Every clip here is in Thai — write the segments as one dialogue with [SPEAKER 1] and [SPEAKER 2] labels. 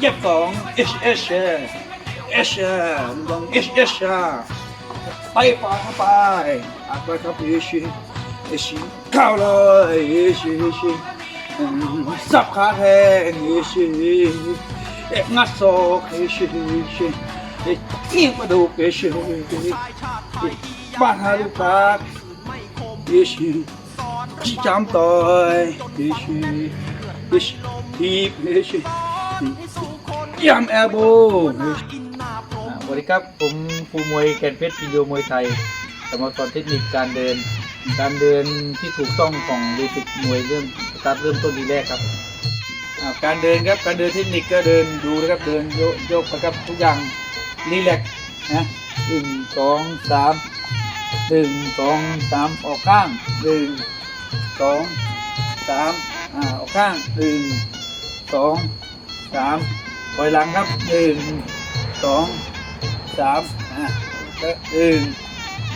[SPEAKER 1] เย็บสองเอชเอชเอชลองเอชเอชไปฝาเข้าไปอัดไปครับเอชเอชเข้าเลยเอชเอชสับขาแทงเอชเอ็งัดศอกเอชเอชเอียงมาดูเอชบ้านฮาลูกาเอช chỉ chạm tôi đi xì đi xì đi đi xì ยำแอลโบสวัสดีครับ ผมฟูมวยแกนเพชรพิโยมวยไทยจะมาสอนเทคนิคการเดิน การเดินที่ถูกต้องของเบสิกมวยเริ่มสตาร์ทเริ่มต้นทีแรกครับอ่าการเดินครับการเดินเทคนิคก็เดินดูนะครับเดินโยกโยกไปครับทุกอย่างรีแลกซ์นะหนึ่งสองสามหนึ่งสองสามออกข้างหนึ่งสองสามอ่าออกข้างหนึ่งสองสาม ปล่อยหลังครับหนึ่งสองสามอ่าแล้วหนึ่ง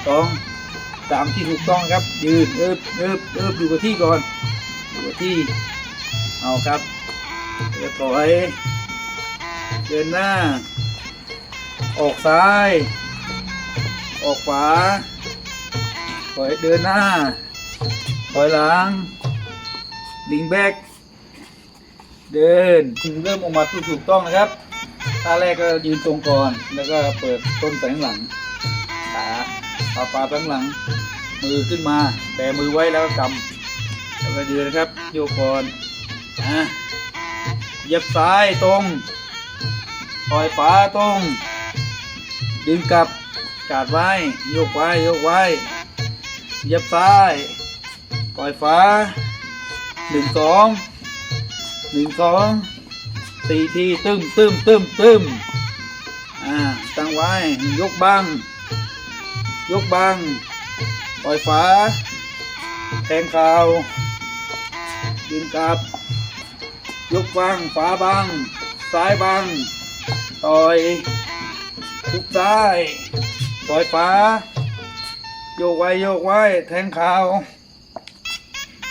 [SPEAKER 1] สองสามที่ถูกต้องครับ ยืนเอิบเอิบเอิบอยู่กับที่ก่อนอยู่กับที่เอาครับเดี๋ยวปล่อยเดินหน้า ออกซ้าย ออกขวาปล่อยเดินหน้าถอยหลังลิงแบก เดินเริ่มออกมาถูกถูกต้องนะครับท่าแรกก็ยืนตรงก่อน แล้วก็เปิดต้นแสงหลัง ขาขาปลาแสงหลัง มือขึ้นมาแต่มือไว้แล้วก็กำแล้วก็ยืนนะครับ โยกก่อนอะเหยียบซ้ายตรงปล่อยฝาตรง ดึงกลับกาดไว้ โยกไว้ โยกไว้ เหยียบซ้าย ปล่อยฟ้าหนึ่งสอง หนึ่งสองสี่ทีตึมตึมตึมตึมอ่าตั้งไว้ยกบัง ยกบัง ปล่อยฟ้าแทงเข่าดึงกลับ ยกบังฟ้าบัง ซ้ายบัง ต่อยทุกซ้ายปล่อยฟ้าโยกไว้โยกไว้แทงเข่า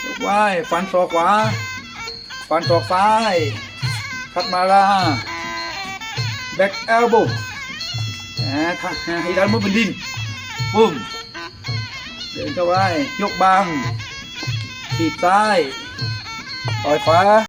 [SPEAKER 1] ยกไว้ฟันศอกขวา ฟันศอกซ้ายพัดมาลาแบ็กเอลโบทัดให้ดันมุดเป็นดินปุ้มเดินเข้าไว้ยกบังขีดซ้ายต่อยฟ้า